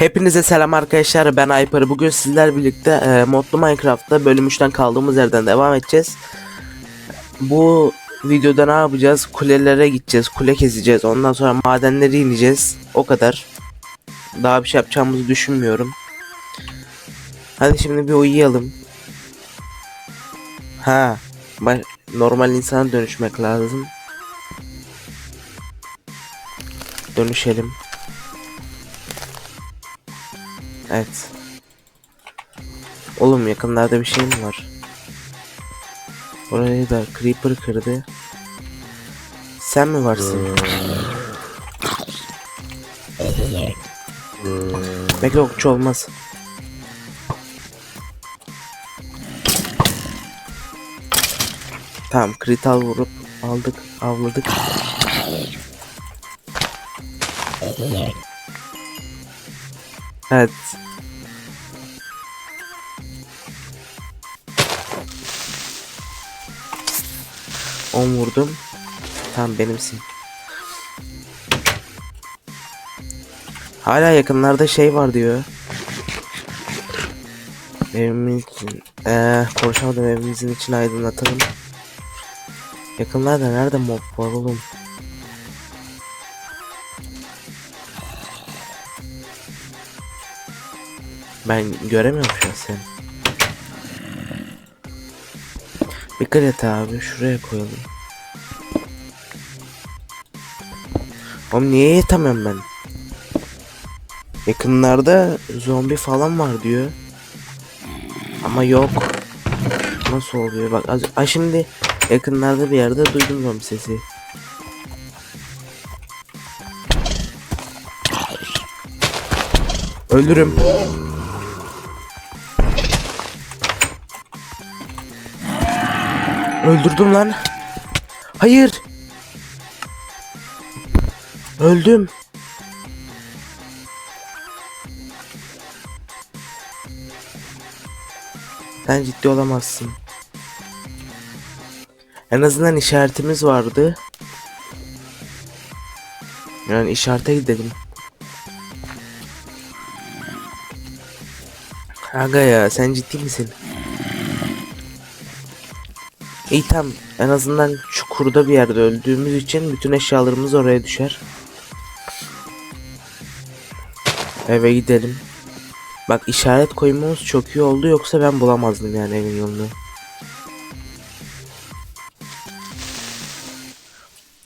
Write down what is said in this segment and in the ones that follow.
Hepinize selam arkadaşlar ben Aypar. Bugün sizler birlikte e, modlu Minecraft'ta bölüm 3'ten kaldığımız yerden devam edeceğiz. Bu videoda ne yapacağız? Kulelere gideceğiz kule keseceğiz ondan sonra madenleri ineceğiz. O kadar. Daha bir şey yapacağımızı düşünmüyorum. Hadi şimdi bir uyuyalım. Ha normal insana dönüşmek lazım. Dönüşelim Evet. Oğlum yakınlarda bir şey mi var? Orayı da Creeper kırdı. Sen mi varsın? Bekle okçu olmaz. Tamam krital vurup aldık avladık. Evet. On vurdum. Tamam benimsin. Hala yakınlarda şey var diyor. Evimiz için. Eee konuşamadım evimizin için aydınlatalım. Yakınlarda nerede mob var oğlum? Ben göremiyorum şu an seni. Dikkat et abi şuraya koyalım. Oğlum niye yetemem ben? Yakınlarda zombi falan var diyor. Ama yok. Nasıl oluyor bak az, Aa, şimdi yakınlarda bir yerde duydum zombi sesi. Ölürüm. Öldürdüm lan. Hayır. Öldüm. Sen ciddi olamazsın. En azından işaretimiz vardı. Yani işarete gidelim. Aga ya sen ciddi misin? İyi tamam en azından çukurda bir yerde öldüğümüz için bütün eşyalarımız oraya düşer. Eve gidelim. Bak işaret koymamız çok iyi oldu yoksa ben bulamazdım yani evin yolunu.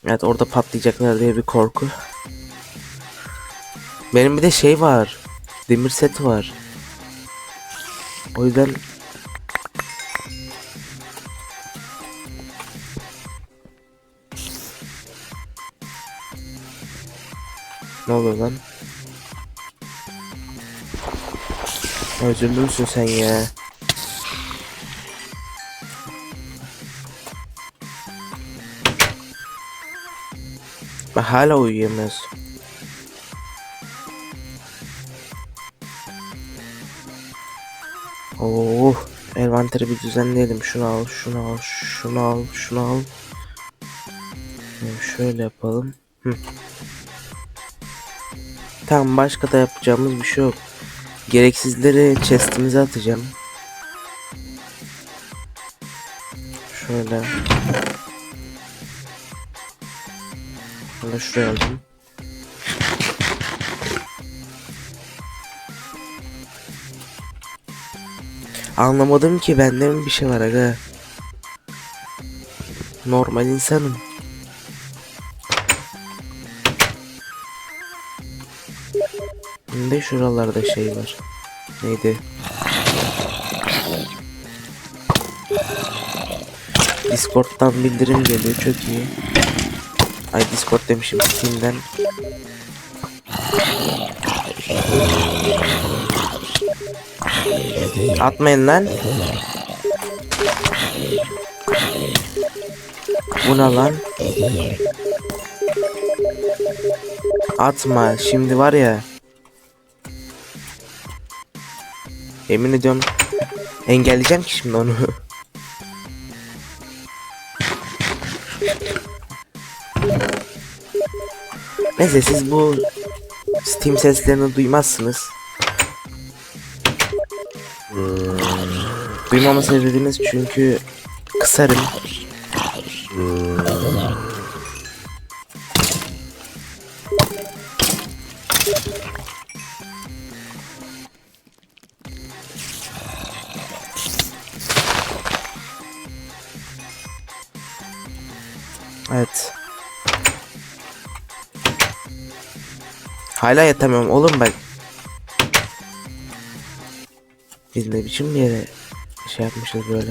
Evet orada patlayacaklar diye bir korku. Benim bir de şey var. Demir seti var. O yüzden Ne oluyor lan? Özürlü müsün sen ya? Ben hala uyuyamıyoruz. Oh, envanteri bir düzenleyelim. Şunu al, şunu al, şunu al, şunu al. Şöyle yapalım. Hı. Tamam başka da yapacağımız bir şey yok. Gereksizleri chestimize atacağım. Şöyle. Şöyle şuraya aldım. Anlamadım ki bende mi bir şey var aga. Normal insanım. Ne şuralarda şey var. Neydi? Discord'dan bildirim geliyor çok iyi. Ay Discord demişim Steam'den. Atmayın lan. Bu ne lan? Atma şimdi var ya. Yemin ediyorum engelleyeceğim ki şimdi onu. Neyse siz bu Steam seslerini duymazsınız. Hmm. Duymama sebebiniz çünkü kısarım. Hmm. Hala yatamıyorum oğlum ben. Biz ne biçim bir yere şey yapmışız böyle.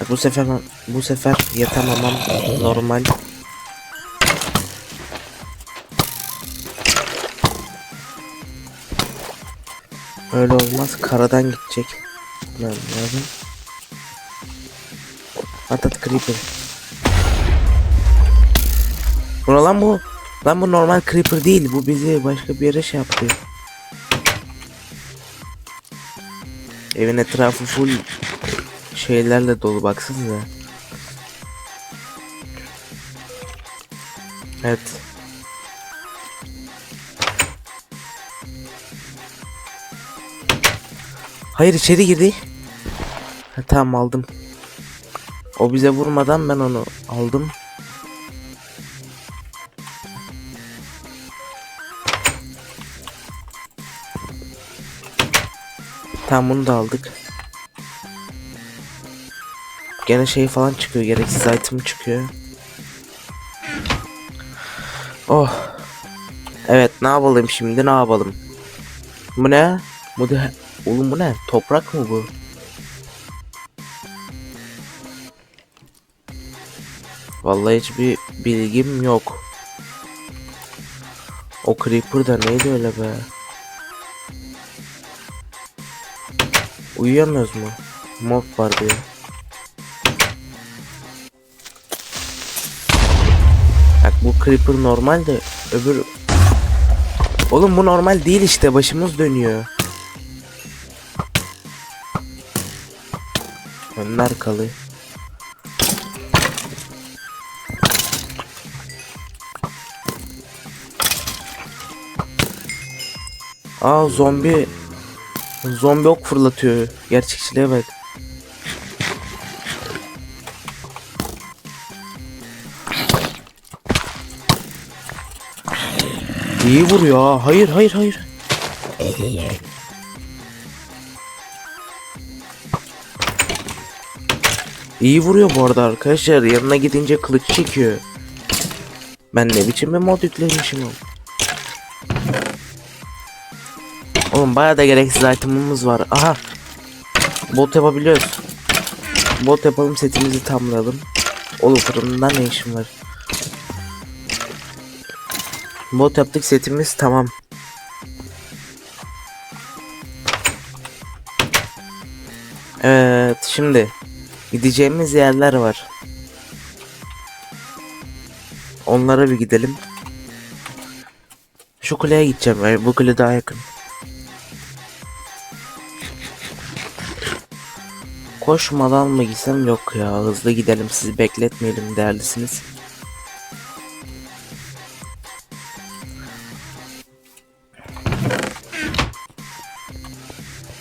Bak Bu sefer bu sefer yatamamam normal. Öyle olmaz. Karadan gidecek. Ben lazım. At at creeper. Buna lan bu. Lan bu normal creeper değil. Bu bizi başka bir yere şey yaptı. Evin etrafı full şeylerle dolu baksanıza. Evet. Hayır içeri girdi. Ha, tamam aldım. O bize vurmadan ben onu aldım. Tamam bunu da aldık. Gene şey falan çıkıyor. Gereksiz item çıkıyor. Oh. Evet ne yapalım şimdi ne yapalım? Bu ne? Bu da oğlum bu ne? Toprak mı bu? Vallahi hiçbir bilgim yok. O creeper da neydi öyle be? Uyuyamıyoruz mu? Mob var diyor. Bak bu creeper normal de öbür Oğlum bu normal değil işte başımız dönüyor. Önün arkalı. Aa zombi Zombi ok fırlatıyor. Gerçekçiliğe bak. İyi vuruyor ha. Hayır hayır hayır. İyi vuruyor bu arada arkadaşlar. Yanına gidince kılıç çekiyor. Ben ne biçim bir mod yüklemişim oğlum. Oğlum bayağı da gereksiz itemımız var. Aha. Bot yapabiliyoruz. Bot yapalım setimizi tamamlayalım. Oğlum fırından ne işim var? Bot yaptık setimiz tamam. Evet şimdi gideceğimiz yerler var. Onlara bir gidelim. Şu kuleye gideceğim. Bu kule daha yakın. Koşmadan mı gitsem yok ya hızlı gidelim sizi bekletmeyelim değerlisiniz.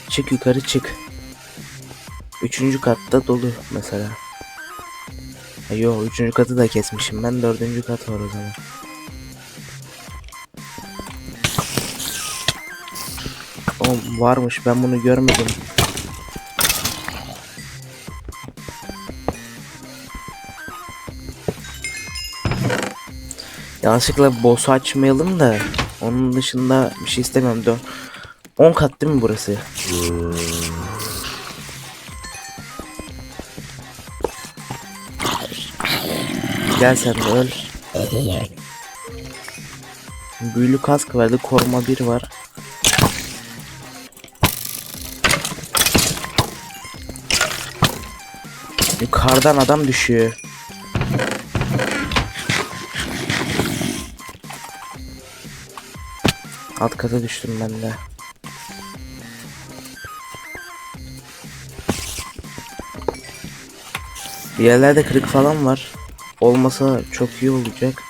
Çık yukarı çık. Üçüncü katta dolu mesela. Ha, Yo üçüncü katı da kesmişim ben dördüncü kat var o zaman. Oğlum varmış ben bunu görmedim. Yanlışlıkla boss'u açmayalım da onun dışında bir şey. Dön. 10 kat değil mi burası? Gel sen de öl. Büyülü kask verdi. Koruma 1 var. Yukarıdan adam düşüyor. Alt kata düştüm ben de. Bir yerlerde kırık falan var. Olmasa çok iyi olacak.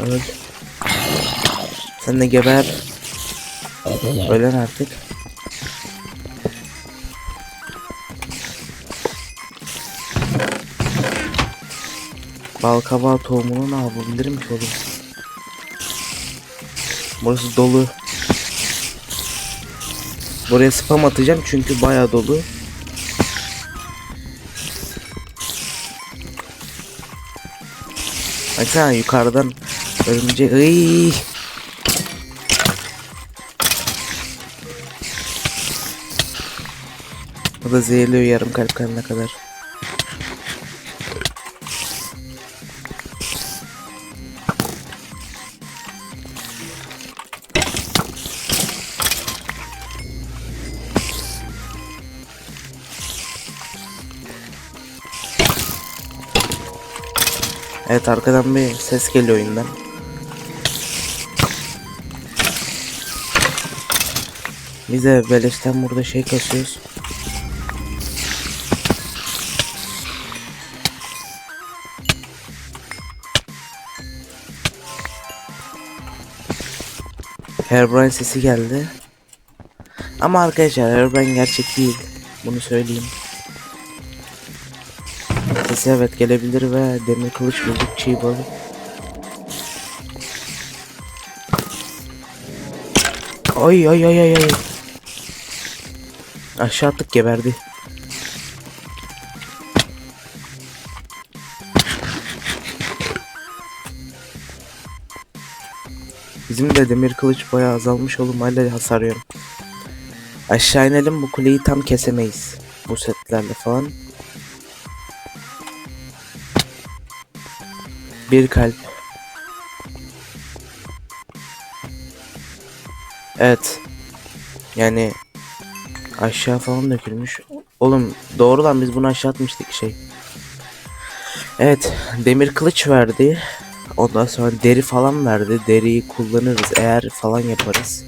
Öl. Sen de geber. Ölen artık. Balkabağı tohumunu ne yapabilirim ki oğlum? Burası dolu. Buraya spam atacağım çünkü bayağı dolu. Baksana yukarıdan örümcek. Iy. O da zehirliyor yarım kalp kanına kadar. Evet arkadan bir ses geliyor oyundan. Biz de beleşten burada şey kasıyoruz. Herobrine sesi geldi. Ama arkadaşlar Herobrine gerçek değil. Bunu söyleyeyim. Sesi evet gelebilir ve demir kılıç bulduk çiğ balık. Ay ay ay ay ay. Aşağı attık geberdi. Bizim de demir kılıç bayağı azalmış oğlum hala hasar yiyorum. Aşağı inelim bu kuleyi tam kesemeyiz. Bu setlerle falan. Bir kalp. Evet. Yani aşağı falan dökülmüş. Oğlum doğru lan biz bunu aşağı atmıştık şey. Evet demir kılıç verdi. Ondan sonra deri falan verdi. Deriyi kullanırız eğer falan yaparız.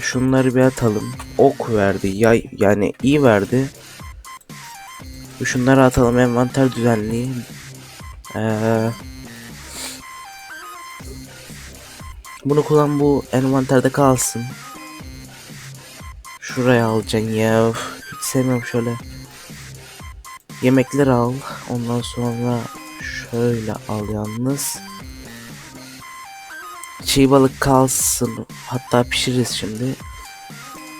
Şunları bir atalım. Ok verdi. Yay yani iyi verdi. Şunları atalım envanter düzenliği. Ee, bunu kullan bu envanterde kalsın. Şuraya alacaksın ya. Hiç sevmiyorum şöyle. Yemekleri al. Ondan sonra şöyle al yalnız. Çiğ balık kalsın. Hatta pişiririz şimdi.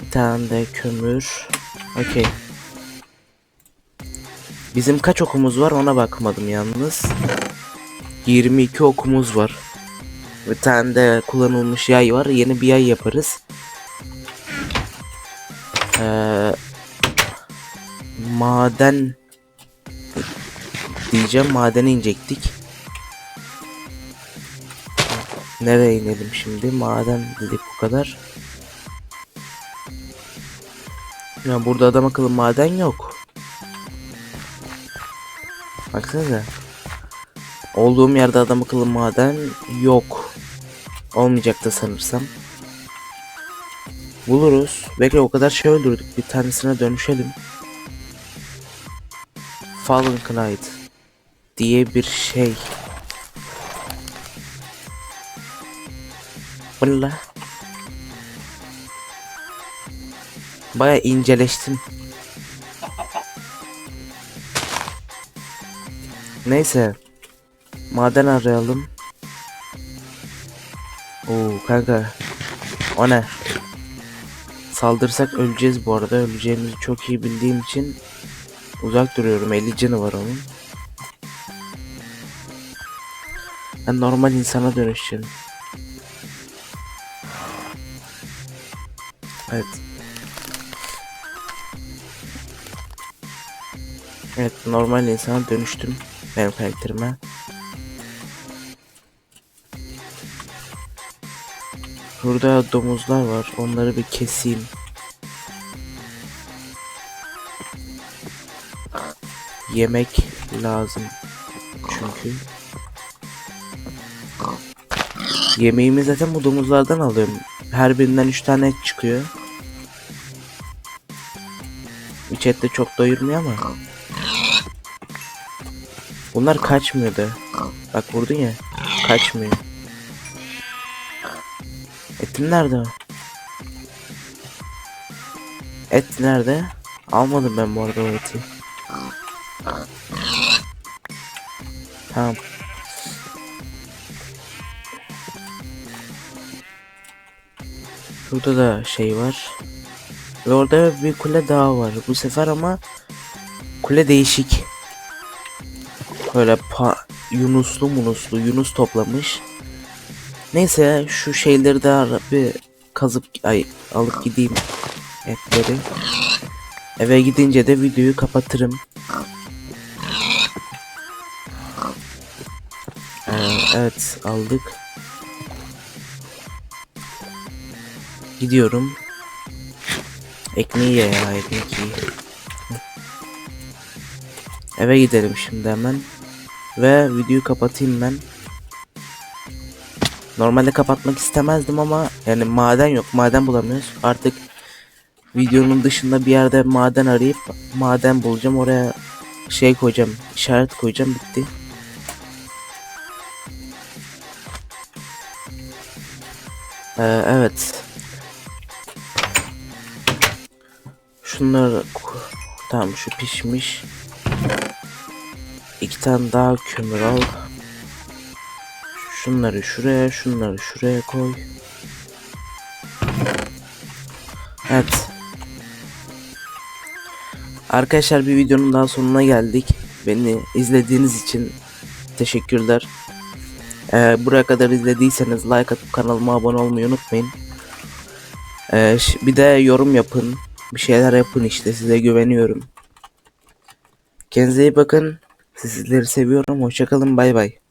Bir tane de kömür. Okey. Bizim kaç okumuz var ona bakmadım yalnız. 22 okumuz var. Bir tane de kullanılmış yay var. Yeni bir yay yaparız. Ee, maden diyeceğim madene inecektik. Nereye inelim şimdi? Maden dedik bu kadar. Ya burada adam akıllı maden yok. Baksanıza. Olduğum yerde adam akıllı maden yok. Olmayacak da sanırsam. Buluruz. Bekle o kadar şey öldürdük. Bir tanesine dönüşelim. Fallen Knight diye bir şey. Bu ne la? Baya inceleştim. Neyse. Maden arayalım. Oo kanka. O ne? Saldırsak öleceğiz bu arada. Öleceğimizi çok iyi bildiğim için uzak duruyorum. 50 canı var onun. Ben normal insana dönüşeceğim. Evet. Evet normal insana dönüştüm benim karakterime. Burada domuzlar var. Onları bir keseyim. Yemek lazım çünkü. Yemeğimi zaten bu domuzlardan alıyorum. Her birinden 3 tane et çıkıyor. Üç et de çok doyurmuyor ama. Bunlar kaçmıyordu. Bak vurdun ya. Kaçmıyor. Etin nerede? Et nerede? Almadım ben bu arada o eti. Tamam. Şurada da şey var. Ve orada bir kule daha var. Bu sefer ama kule değişik. Böyle pa Yunuslu munuslu Yunus toplamış. Neyse şu şeyleri de bir kazıp ay alıp gideyim etleri. Eve gidince de videoyu kapatırım. Ee, evet aldık. Gidiyorum. Ekmeği ye ya ekmek. Eve gidelim şimdi hemen. Ve videoyu kapatayım ben. Normalde kapatmak istemezdim ama yani maden yok. Maden bulamıyoruz. Artık videonun dışında bir yerde maden arayıp maden bulacağım. Oraya şey koyacağım. işaret koyacağım. Bitti. Ee, evet. Şunları tamam şu pişmiş. İki tane daha kömür al. Şunları şuraya, şunları şuraya koy. Evet. Arkadaşlar bir videonun daha sonuna geldik. Beni izlediğiniz için teşekkürler. Ee, buraya kadar izlediyseniz like atıp kanalıma abone olmayı unutmayın. Ee, bir de yorum yapın. Bir şeyler yapın işte size güveniyorum. Kendinize iyi bakın. Sizleri seviyorum. Hoşçakalın. Bay bay.